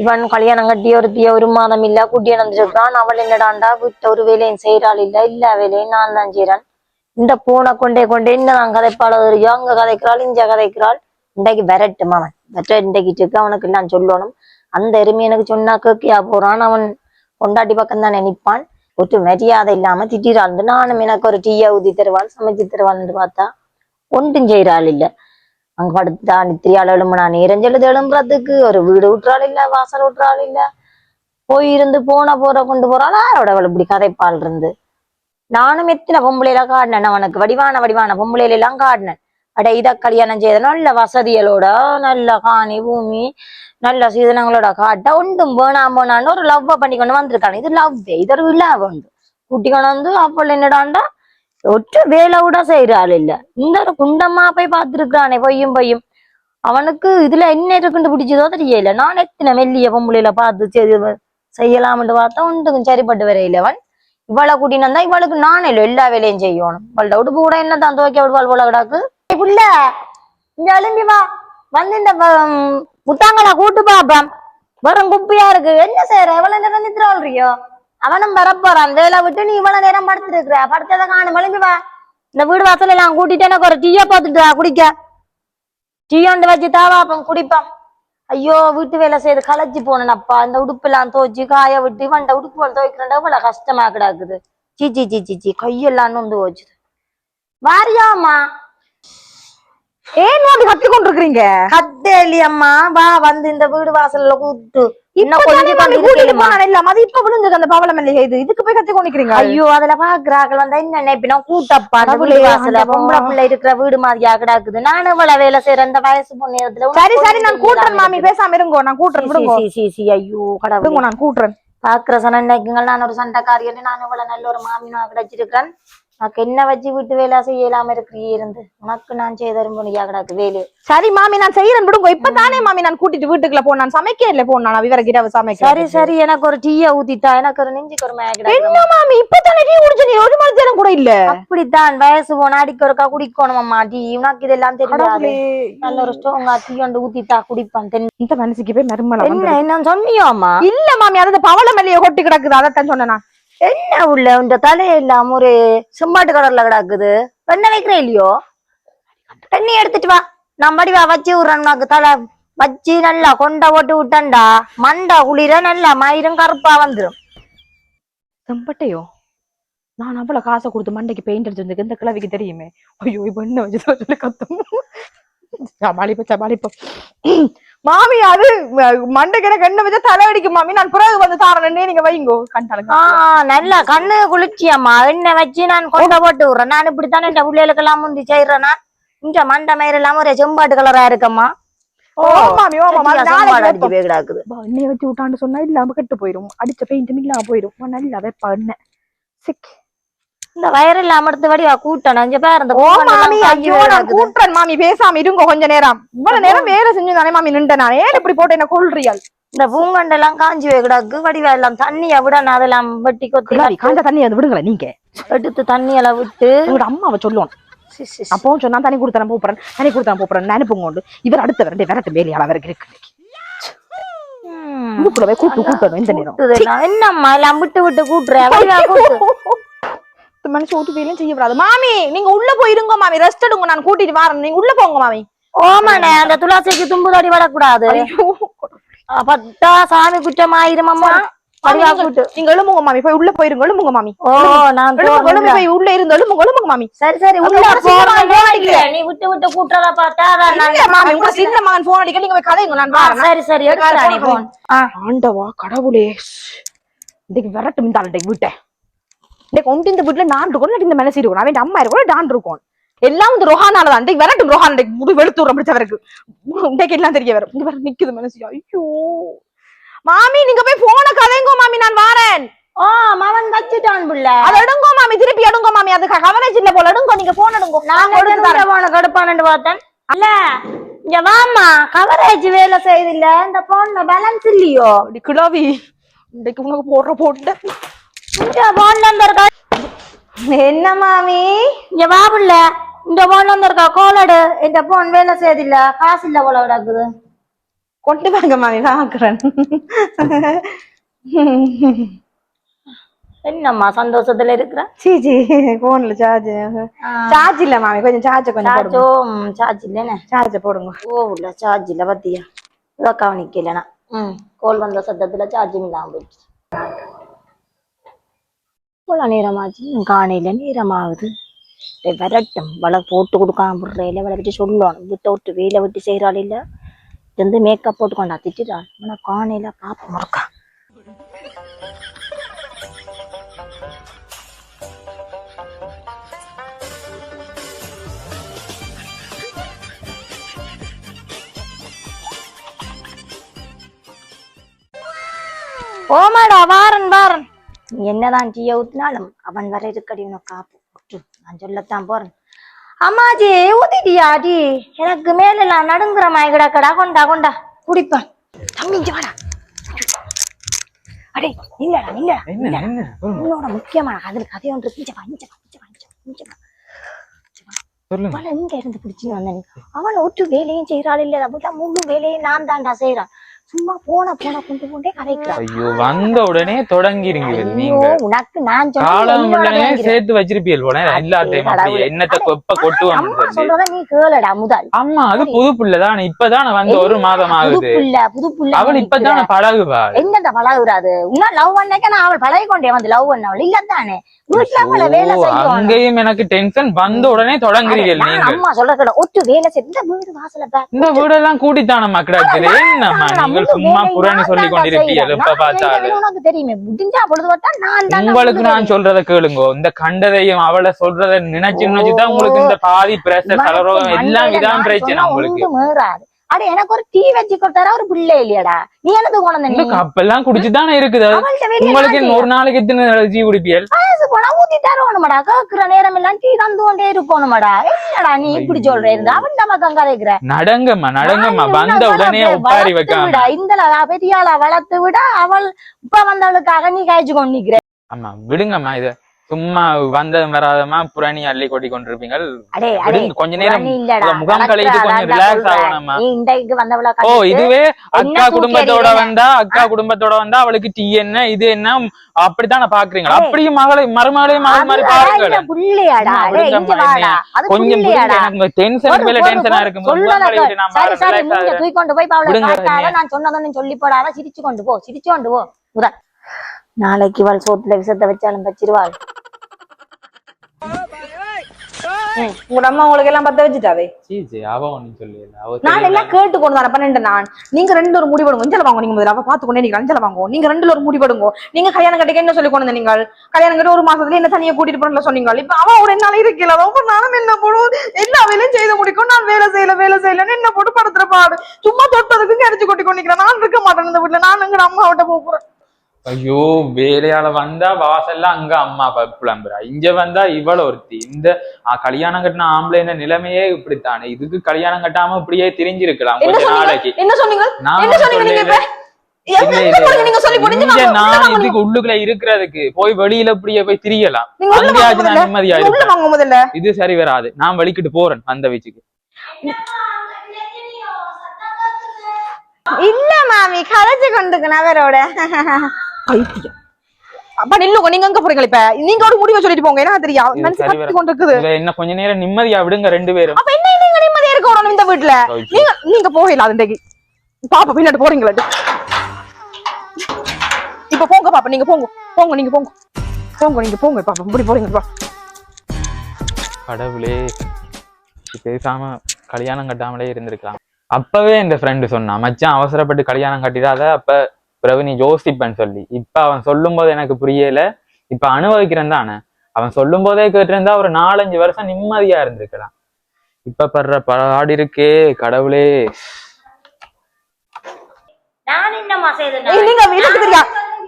இவன் கல்யாணம் கட்டி ஒருத்திய ஒரு மாதம் இல்ல குட்டி நடந்திருக்கான் அவள் என்னடாண்டா வீட்டை ஒரு வேலையும் செய்யறாள் இல்ல இல்ல வேலையும் நான் தான் செய்யறேன் இந்த பூனை கொண்டே கொண்டே என்னதான் கதைப்பாளர் அங்க கதைக்கிறாள் இங்க கதைக்கிறாள். இன்றைக்கு விரட்டும் அவன். வெற்ற இன்றைக்கிட்டு இருக்கு அவனுக்கு நான் சொல்லணும். அந்த எருமை எனக்கு சொன்னா கேக்கியா போறான். அவன் கொண்டாட்டி பக்கம் தானே நினைப்பான் ஒரு மரியாதை இல்லாம திட்டிறாள் நானும் எனக்கு ஒரு டீயா ஊதி தருவாள் சமைச்சு தருவாள்னு பார்த்தா ஒன்றும் செய்யறாள் இல்ல. அங்க படுத்தா நித்திரியால் எழும்புனா நேரஞ்செழுது எழும்புறதுக்கு ஒரு வீடு விட்டுறாள் இல்ல வாசல் விட்டுறாள் இல்ல போய் இருந்து போன போற கொண்டு போறாள் யாரோட அவள் இப்படி கதைப்பால் இருந்து. நானும் எத்தனை பொம்பளையில காடினேன் அவனுக்கு வடிவான வடிவான பொம்பளையில எல்லாம் காடினேன் அட இத கல்யாணம் செய்த நல்ல வசதிகளோட நல்ல காணி பூமி நல்ல சீதனங்களோட காட்ட ஒன்றும் வேணாம் போனான்னு ஒரு லவ் பண்ணி கொண்டு வந்திருக்காங்க. இது லவ் இது ஒரு விழா உண்டு கூட்டி கொண்டு வந்து அப்பள் என்னடாண்டா ஒற்ற வேலை கூட செய்யற ஆள் இல்ல. இந்த ஒரு குண்டம்மா போய் பார்த்திருக்கானே பொய்யும் பொய்யும். அவனுக்கு இதுல என்ன இருக்குன்னு பிடிச்சதோ தெரியல. நான் எத்தனை மெல்லிய பொம்பளையில பார்த்து செய்து செய்யலாம்னு பார்த்தா ஒன்றுக்கும் சரிப்பட்டு வரையில அவன். இவளை கூட்டின்னு இவளுக்கு நானே இல்லை எல்லா வேலையும் செய்யணும். இவள்ட உடுப்பு கூட என்னதான் துவைக்க விடுவாள் போல கிடாக்கு. ஏய் புள்ள இங்க எழும்பி வா. வந்து இந்த வ- முத்தாங்களா கூட்டு பாப்பம் வெறும் குப்பியா இருக்கு. என்ன செய்யற எவ்வளவு நேரம் நித்திரவாள்றியோ அவனும் வரப்போறான். வேலை விட்டு நீ இவ்வளவு நேரம் படுத்துருக்குற? படுத்ததை காணும். எழும்பி வா. இந்த வீடு வாசல் எல்லாம் கூட்டிட்டு எனக்கு ஒரு டீயா பார்த்துட்டு வா, குடிக்க. டீ ஒன்று வச்சு தாவாப்பம் குடிப்பான் ஐயோ வீட்டு வேலை செய்து களைச்சு போனேனப்பா. இந்த உடுப்பெல்லாம் துவைச்சு காய விட்டு வண்ட உடுப்பு துவைக்கிறேன் இவ்வளவு கஷ்டமா கிடக்குது. சீச்சி சீச்சி சீ கையெல்லாம் நொந்து போச்சுது வாரியாம்மா. ஏன் வந்து கத்தி கொண்டிருக்கிறீங்க? கத்தேலி அம்மா வா வந்து இந்த வீடு வாசல்ல கூட்டு அந்த அந்த இருக்கிற வீடு மாதிரியா கிடக்குது? நானும் இவ்வளவு வேலை செய்யறேன் இந்த வயசு பொண்ணு சரி சரி நான் கூட்டுறேன் மாமி. பேசாம இருங்கோ. நான் கூட்டுறேன். ஐயோ கடவுளே. நான் கூட்டுறேன். பாக்குற சனன்னைக்குங்கள் நான் ஒரு சண்டைக்காரியன்னு நான் இவ்வளவு நல்ல ஒரு மாமினா கிடைச்சிருக்கிறேன். உனக்கு என்ன வச்சு வீட்டு வேலை செய்யலாம இருக்கிறீ இருந்து? உனக்கு நான் செய்தரும் பொண்ணியா கிடக்கு வேலு. சரி மாமி நான் செய்யறேன் விடுங்கோ. இப்ப தானே மாமி நான் கூட்டிட்டு வீட்டுக்குள்ள போனேன். நான் சமைக்க இல்ல போனேன் நான் விவர கிட்ட சமைக்க சரி சரி எனக்கு ஒரு டீய ஊத்தித்தா எனக்கு ஒரு கிடக்கு என்ன மாமி இப்ப தானே டீ குடிச்ச நீ? ஒரு மணி நேரம் கூட இல்ல. அப்படித்தான் வயசு போன அடிக்க ஒருக்கா குடிக்கணும் அம்மா. டீ உனக்கு இதெல்லாம் தெரியாது. நல்ல ஒரு ஸ்ட்ராங்கா டீ ஒன்று ஊத்தித்தா குடிப்பான். தென் இந்த மனசுக்கு போய் மருமலை என்ன என்ன சொன்னியோ அம்மா? இல்ல மாமி அது பவள மல்லிகை கொட்டி கிடக்குது. அதைத்தான் சொன்னேன். என்ன உள்ள? இந்த தலையெல்லாம் ஒரு செம்பாட்டு கலர்ல கிடக்குது. வெண்ண வைக்கிற இல்லையோ? தண்ணி எடுத்துட்டு வா. நான் வடிவா வச்சு விடுறேன் தலை வச்சு நல்லா கொண்டை போட்டு விட்டேன்டா. மண்டா குளிர நல்லா மயிரும் கருப்பா வந்துரும். செம்பட்டையோ? நான் அவ்வளவு காசை கொடுத்து மண்டைக்கு பெயிண்ட் அடிச்சு வந்து இந்த கிழவிக்கு தெரியுமே. ஐயோ இப்ப என்ன வச்சு சொல்லி கத்தும்? சமாளிப்ப சமாளிப்போம். மாமி அது ம- மண்டைக்கு எனக்கு என்ன வச்சா தலை அடிக்கும் மாமி. நான் பிறகு வந்து தாரனே. நீங்க வைங்கோ. ஆஹ் நல்லா கண்ணு குளிர்ச்சியம்மா. எண்ணெய் வச்சு நான் கொண்டை போட்டு விடுறேன். நான் இப்படித்தானே இந்த பிள்ளைகளுக்கு எல்லாம் முந்தி செய்யறேன்னா இந்த மண்டை மயிர் எல்லாம் ஒரு செம்பாட்டு கலரா இருக்கம்மா. எண்ணெயை வச்சு விட்டான்னு சொன்னா இல்லாம கெட்டு போயிரும். அடிச்ச பெயிண்ட் இல்லாம போயிரும். நல்லா வைப்பா எண்ணெய். சிக். இந்த வயரில் அமர்த்து வடிவா கூட்டணும். இங்க பாரு இந்த ஓ மாமி ஐயோ நான். கூட்டுறேன் மாமி. பேசாம இருங்க கொஞ்ச நேரம். இவ்வளவு நேரம் வேலை செஞ்சு தானே மாமி நின்றேன் நான். ஏன் இப்படி போட்டு என்ன கொள்றியால் இந்த பூங்கண்டெல்லாம் காஞ்சி கிடக்கு. வடிவா எல்லாம் தண்ணிய விட நான் அதெல்லாம் வெட்டி கொத்தி காஞ்ச தண்ணி வந்து விடுங்களேன் நீங்க. எடுத்து தண்ணியெல்லாம் விட்டு. உங்களோட அம்மாவை சொல்லுவோம். அப்போ சொன்னா தண்ணி கொடுத்தேன் போறேன் தண்ணி கொடுத்தேன் போறேன் நினைப்புங்க உண்டு. இவர் அடுத்த வரண்டே விரட்டு வேலையால அவருக்கு இருக்கு. இதுக்குள்ளவே கூட்டு கூட்டணும் இந்த நேரம். என்னம்மா எல்லாம் விட்டு விட்டு கூட்டுற? வடிவா கூட்டு. இந்த மனுஷன் ஓட்டு வேலையும் செய்யக்கூடாது மாமி நீங்க உள்ள போயிருங்க மாமி. ரெஸ்ட் எடுங்க நான் கூட்டிட்டு வரேன். நீங்க உள்ள போங்க மாமி. ஓமாண்ணே அந்த துளாசிக்கு தும்பு தடி வரக்கூடாது. பட்டா சாமி குற்றம் ஆயிரும் அம்மா நீங்க- எழுமுங்க மாமி. போய் உள்ள போயிருங்க எழுமுங்க மாமி. ஓ நான் எழுமுங்க உள்ள. போய் உள்ள இருந்து எழுமுங்க எழுமுங்க மாமி. சரி சரி உள்ள. நீ விட்டு விட்டு கூட்டுறத பார்த்தா நான் இல்ல மாமி உங்க சின்ன மகன் போன் அடிக்க நீங்க போய் கதைங்க நான் ஆ, வரேன் சரி சரி எடுத்துடா நீ போன் ஆ ஆண்டவா கடவுளே. இன்னைக்கு விரட்டு மிந்தாள் இன்னைக்கு இன்னைக்கு ஒன்று இந்த வீட்டுல நான் இருக்கும் இல்லாட்டி இந்த மனசு இருக்கும் அவன் அம்மா இருக்கும் டான் இருக்கும். எல்லாம் வந்து ரொஹானால தான். இன்னைக்கு விரட்டும் ரொஹான். இன்னைக்கு முடி வெளுத்துறோம் பிடிச்சவருக்கு இன்னைக்கு எல்லாம் தெரிய வரும். இங்க வர நிக்குது மனசு ஐயோ. மாமி நீங்க போய் போன கதைங்கோ மாமி நான் வாரேன். ஓ மவன் வச்சுட்டான் புள்ள. அதை எடுங்கோ மாமி திருப்பி எடுங்கோ மாமி. அது கவரேஜ் இல்ல போல. எடுங்கோ நீங்க போன் எடுங்கோ. நான் எடுத்து தரேன். போன கடுப்பானு பார்த்தேன். அல்ல இங்க வாமா கவரேஜ் வேலை செய்யுதில்ல இந்த போன்ல பேலன்ஸ் இல்லையோ? அப்படி கிழவி இன்னைக்கு உனக்கு போடுற போட்டு இந்த என்ன மாமி? இங்க வா புள்ள. இந்த போன் நம்பர் இருக்கா கோலடு இந்த போன் வேலை செய்யுதில்ல காசு இல்ல போல கிடக்குது கொண்டு வாங்க மாமி பாக்குறேன் என்னம்மா சந்தோஷத்துல இருக்கிற? சீ சீ போன்ல சார்ஜ் சார்ஜ் இல்ல மாமி கொஞ்சம் சார்ஜ் கொஞ்சம் சார்ஜோ சார்ஜ் இல்லைன்னு சார்ஜ் போடுங்க. ஓ இல்ல சார்ஜ் இல்ல பத்தியா? இதை கவனிக்கலனா ம் கோல் வந்த சத்தத்துல சார்ஜும் இல்லாம போயிடுச்சு. இவ்வளோ நேரமாச்சு காணையில் நேரமாகுது. டேய் விரட்டும். வலை போட்டு கொடுக்காம விடுறேன் வலை விட்டு சொல்லணும் விட்டு விட்டு வேலை விட்டு செய்கிறாள் இல்ல. வந்து மேக்கப் போட்டு கொண்டா திட்டாள் ஆனால் காணையில் பாப்பா முறக்கா. ஓமாடா வாரன் வாரன். என்னதான் டீய ஊத்தினாலும் அவன் வர இருக்கடி உனக்கு காப்பு. நான் சொல்லத்தான் போறேன். அம்மாஜி ஊத்திட்டியா டி எனக்கு மேலெல்லாம் நடுங்குற மயக்கடா கொண்டா கொண்டா. குடிப்பேன். தம்பி இங்க வாடா. அடே இல்லடா என்ன உன்னோட முக்கியமான அதுல கதை ஒன்று இங்க இருந்து பிடிச்சு வந்த நீ? அவளை ஒட்டு வேலையும் செய்யறாள் இல்ல முழு வேலையும் நான் தான்டா செய்யறான் சும்மா போன போன கொண்டு கொண்டே கதைக்கிறான் ஐயோ வந்த உடனே தொடங்கிருங்க நீங்க. உனக்கு நான் காலம். சேர்த்து வச்சிருப்பீள் போல எல்லாத்தையும் என்னத்தை கொப்ப சொல்லி சொல்றத நீ கேளுடா முதல். அம்மா அது புது புள்ளதான் இப்பதான் வந்து ஒரு மாதம் ஆகுது. புள்ள புது புள்ள அவள் இப்பதானே பழகுவா. எங்கடா பழகுறாது? இன்னும் லவ் பண்ணக்க நான் அவள் பழகி கொண்டே வந்து லவ் பண்ணவள் இல்ல தானே வீட்டுல அவளை வேலை செய்யும் அங்கேயும் எனக்கு டென்ஷன் வந்த உடனே தொடங்குறீர்கள் நான் நீங்க அம்மா சொல்ற கேளு. ஒட்டு வேலை செய்ய இந்த வீடு வாசல இந்த வீடெல்லாம் கூட்டித்தானம்மா கிடக்குது? என்னம்மா நீங்கள் சும்மா புறணி சொல்லி கொண்டிருப்பீர்கள் எப்ப பார்த்தாலும். உனக்கு தெரியுமே. முடிஞ்சா பொழுது பார்த்தா நான் உங்களுக்கு நான் சொல்றத கேளுங்க. இந்த கண்டதையும் அவளை சொல்றத நினைச்சு நினைச்சுதான் உங்களுக்கு இந்த பாதி பிரஷர் தலரோகம் எல்லாம் இதான் பிரச்சனை உங்களுக்கு அட எனக்கு ஒரு டீ வச்சு கொடுத்தாரா? ஒரு பிள்ளை இல்லையாடா. நீ என்னது கொண்டு கப்பெல்லாம் குடிச்சுதானே இருக்குது. உங்களுக்கு ஒரு நாளைக்கு எத்தனை ஜீ குடிப்பியல் போனா ஊத்தி தருவணுமாடா கேக்குற நேரம் எல்லாம் டீ தந்து கொண்டே இருக்கணுமாடா. என்னடா நீ இப்படி சொல்ற? இருந்து அவன் பக்கம் கதைக்கிற. நடங்கம்மா நடங்கம்மா. வந்த உடனே உட்காரி வைக்காம. இந்த பெரியாள வளர்த்து விட. அவள் இப்ப வந்தவளுக்காக நீ காய்ச்சி கொண்டு நிக்கிற ஆமா விடுங்கம்மா இத. சும்மா வந்ததும் வராதமா புரணி அள்ளி கொட்டி கொண்டிருப்பீங்க அடே அடே விடுங்க கொஞ்ச நேரம் முகம் கழுவிட்டு கொஞ்சம் ரிலாக்ஸ் வந்தவள ஓ இதுவே அக்கா குடும்பத்தோட? வந்தா அக்கா குடும்பத்தோட வந்தா அவளுக்கு டீ என்ன இது என்ன? அப்படித்தானே பாக்குறீங்க. அப்படியும் மகளை மருமகளையும் மகள் மாதிரி பாருங்க கொஞ்சம் எனக்கு டென்ஷன் மேல டென்ஷனா. இருக்கு. தூக்கி கொண்டு போய். நான் சொன்னதுன்னு சொல்லி போடாத. சிரிச்சு கொண்டு போ சிரிச்சு கொண்டு போ நாளைக்கு இவள் சோத்துல விஷத்தை வச்சாலும் வச்சிருவாள் உங்க அம்மா உங்களுக்கு எல்லாம் பத்த வச்சுட்டாவே? சீ, சீ, அவ சொல்லல அவ நான்? எல்லாம் கேட்டு கொண்டு வரேன் பன்னெண்டு நான். நீங்க ரெண்டு ஒரு முடிவெடுங்க அஞ்சல வாங்க நீங்க முதல்ல. அவ பாத்து கொண்டே நீங்க அஞ்சல வாங்க நீங்க ரெண்டுல ஒரு முடிவெடுங்க நீங்க கல்யாணம் கட்டிக்க என்ன சொல்லி கொண்டு வந்தீங்க? நீங்கள் கல்யாணம் கட்டி ஒரு மாசத்துல என்ன தனியா கூட்டிட்டு போறேன் சொன்னீங்க? இப்ப அவ ஒரு என்னால இருக்கல. ஒவ்வொரு நாளும் என்ன போடும் எல்லா வேலையும் செய்து முடிக்கும். நான் வேலை செய்யல வேலை செய்யலன்னு என்ன போட்டு படுத்துற பாடு. சும்மா தொட்டதுக்கு கரைச்சு கொட்டி கொண்டிக்கிறேன் நான் இருக்க மாட்டேன் இந்த வீட்டுல. நான் எங்க அம்மா விட்ட போறேன். ஐயோ வேலையால வந்தா வாசல்ல அங்க அம்மா புலம்புறா இங்க வந்தா இவள ஒருத்தி இந்த கல்யாணம் கட்டின ஆம்பளைன நிலைமையே இப்படித்தானே இதுக்கு கல்யாணம் கட்டாம இப்படியே திரிஞ்சிருக்கலாம் கொஞ்ச நாளைக்கு நான் இதுக்கு உள்ளுக்குள்ள இருக்கிறதுக்கு போய் வெளியில இப்படியே போய் திரியலாம் அங்கேயாச்சும் நான் நிம்மதியா முதல்ல இது சரி வராது நான் வலிக்கிட்டு போறேன் அந்த வீச்சுக்கு இல்ல மாமி கரைச்சு கொண்டுக்கு நகரோட பைத்தியம். அப்ப நில்லுங்க நீங்க எங்க போறீங்க இப்ப? நீங்க ஒரு முடிவை சொல்லிட்டு போங்க என்ன தெரியும் மனசு கத்தி கொண்டு இருக்குது இவ என்ன கொஞ்ச நேரம் நிம்மதியா விடுங்க ரெண்டு பேரும். அப்ப என்ன நீங்க நிம்மதியா இருக்க விடணும் இந்த வீட்டுல நீங்க நீங்க போகல அதுண்டைக்கு பாப்பா பின்னாடி போறீங்களா? இப்ப போங்க பாப்பா நீங்க போங்க. போங்க நீங்க போங்க. போங்க நீங்க போங்க பாப்பா இப்படி போறீங்க கடவுளே பேசாம கல்யாணம் கட்டாமலே இருந்திருக்கலாம். அப்பவே இந்த ஃப்ரெண்டு சொன்னான் மச்சான் அவசரப்பட்டு கல்யாணம் கட்டிடாத அப்ப பிறகு நீ யோசிப்பேன்னு சொல்லி. இப்ப அவன் சொல்லும் போது எனக்கு புரியல. இப்ப அனுபவிக்கிறேன் தானே. அவன் சொல்லும் போதே கேட்டிருந்தா ஒரு நாலஞ்சு வருஷம் நிம்மதியா இருந்திருக்கலாம். இப்ப படுற பாடு இருக்கே கடவுளே. நீங்க எனக்கு தெரியா?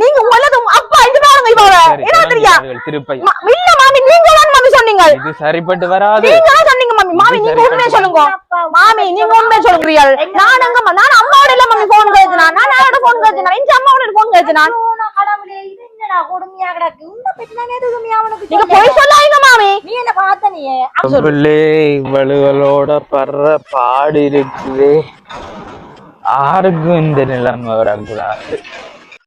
நீங்க உங்களது அப்பா இது பாருங்க இவர என்ன தெரியா? தொடங்கினார்கள் திருப்பை. ம- இல்ல மாமி நீங்க தான் மாமி சொன்னீங்க. இது சரிப்பட்டு வராது. நீங்க தான் சொன்னீங்க மாமி. மாமி நீங்க உண்மையை. சொல்லுங்க. மாமி நீங்க உண்மையை சொல்லுங்க நான் எங்க நான் அம்மாவோட இல்ல மாமி போன் கேச்சுனா நான் யாரோட போன் கேச்சுனா இந்த அம்மாவோட இவளுகளோட படுற பாடு இருக்குது. யாருக்கும் இந்த நிலைமை வரக்கூடாது.